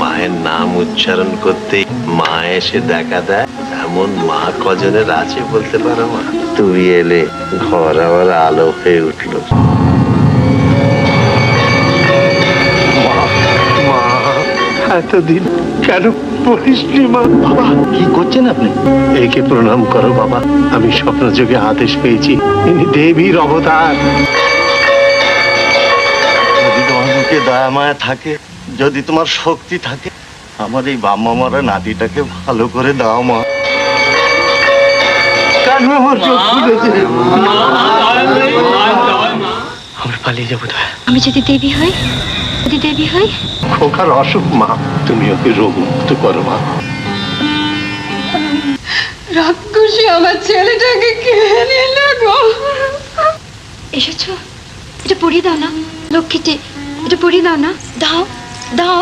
মায়ের নাম উচ্চারণ করতে মা এসে দেখা দেয় এমন মা কজনের আছে বলতে পারো মা? তুই এলে ঘর আবার আলো হয়ে উঠল। এতদিন কেন বলিসনি মা? বাবা কি করছেন আপনি? একে প্রণাম করো বাবা আমি স্বপ্ন যোগে আদেশ পেয়েছি ইনি দেবীর অবতার। যদি তোমার দয়া মায়া থাকে যদি তোমার শক্তি থাকে আমার এই বাম্মা মারা নাতিটাকে ভালো করে দাও মা। আমার পালিয়ে যাব দয়া আমি যদি দেবী হই যদি দেবী হই। খোকার অসুখ মা। তুমি ওকে রোগ মুক্ত করো মা। রাক্ষসী আমার ছেলেটাকে খেয়ে নিল গো। এসেছ? এটা পরিয়ে দাও না। লক্ষ্মীটি এটা পরিয়ে দাও না। দাও। দাও